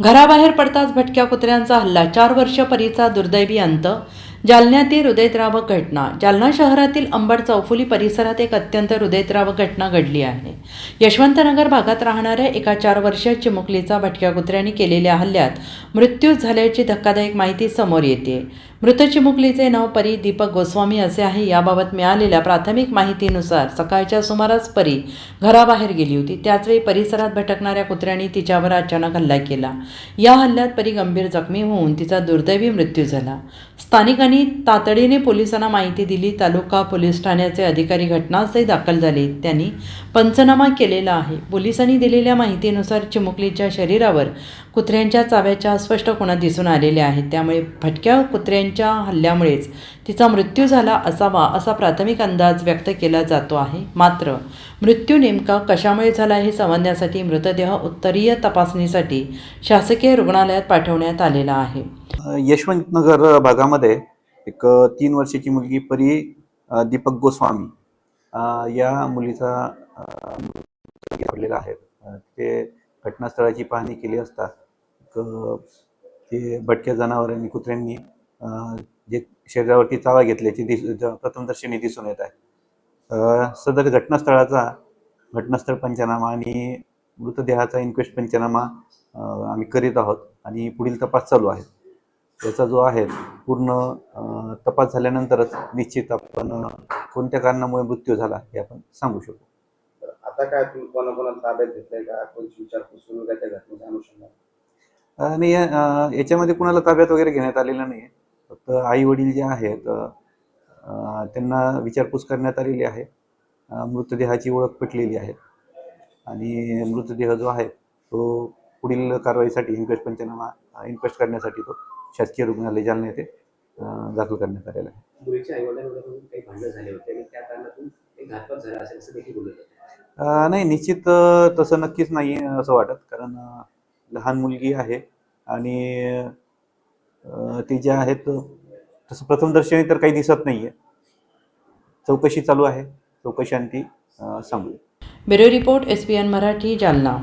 घराबाहेर पडताच भटक्या कुत्र्यांचा हल्ला. चार वर्ष परीचा दुर्दैवी अंत. जालन्यातील हृदयद्रावक घटना. जालना शहरातील अंबड चौफुली परिसरात एक अत्यंत हृदयद्रावक घटना घडली आहे. यशवंतनगर भागात राहणाऱ्या एका चार वर्षीय चिमुकलीचा भटक्या कुत्र्यांनी केलेल्या हल्ल्यात मृत्यू झाल्याची धक्कादायक माहिती समोर येते. मृत चिमुकलीचे नाव परी दीपक गोस्वामी असे आहे. याबाबत मिळालेल्या प्राथमिक माहितीनुसार सकाळच्या सुमारास परी घराबाहेर गेली होती. त्याचवेळी परिसरात भटकणाऱ्या कुत्र्यांनी तिच्यावर अचानक हल्ला केला. या हल्ल्यात परी गंभीर जखमी होऊन तिचा दुर्दैवी मृत्यू झाला. स्थानिकांनी तातडीने पोलिसांना माहिती दिली. तालुका पोलीस ठाण्याचे अधिकारी घटनास्थळी दाखल झाले. त्यांनी पंचनामा केलेला आहे. पोलिसांनी दिलेल्या माहितीनुसार चिमुकलीच्या शरीरावर कुत्र्यांच्या चाव्याच्या स्पष्ट खुणा दिसून आलेल्या आहेत. त्यामुळे भटक्या कुत्र्यांच्या हल्ल्यामुळेच तिचा मृत्यू झाला असावा असा प्राथमिक अंदाज व्यक्त केला जातो आहे. मात्र मृत्यू नेमका कशामुळे झाला हे समजण्यासाठी मृतदेह उत्तरीय तपासणीसाठी शासकीय रुग्णालयात पाठवण्यात आलेला आहे. यशवंतनगर भागामध्ये एक तीन वर्षाची मुलगी परी दीपक गोस्वामी या मुलीचा घडलेला आहे. ते घटनास्थळाची पाहणी केली असता ते भटक्या जनावरांनी कुत्र्यांनी जे शरीरावरती चावा घेतल्याची दिस प्रथमदर्शनी दिसून येत आहे. सदर घटनास्थळाचा घटनास्थळ पंचनामा आणि मृतदेहाचा इन्क्वेस्ट पंचनामा आम्ही करीत आहोत आणि पुढील तपास चालू आहे. याचा जो आहे पूर्ण तपास झाल्यानंतरच निश्चित आपण कोणत्या कारणामुळे मृत्यू झाला हे आपण सांगू शकू. तर आता काय तुम्ही कोणाकोणाला ताब्यात घेतलंय का? कोणची विचारपूस सुरू आहे त्या घटनेच्या अनुषंगाने आणि अ, याच्यामध्ये कुणाला ताब्यात वगैरे घेण्यात आलेलं नाही फक्त आई वडील जे आहेत त्यांना विचारपूस करण्यात आलेली आहे. मृतदेहाची ओळख पटलेली आहे. आणि मृतदेह जो आहे तो पुढील कारवाईसाठी इन्क्वेस्ट पंचनामा इन्क्वेस्ट करण्यासाठी तो शासकीय रुग्णालय जालना येथे दाखल करण्यात आलेला आहे. नाही निश्चित तसं नक्कीच नाही असं वाटत. कारण लहान मुलगी आहे आणि ती जे आहेत तसं प्रथमदर्शनी तर काही दिसत नाही आहे चौकशी चालू आहे. चौकशी आणि ती सांगू. Bureau report S P N Marathi Jalna.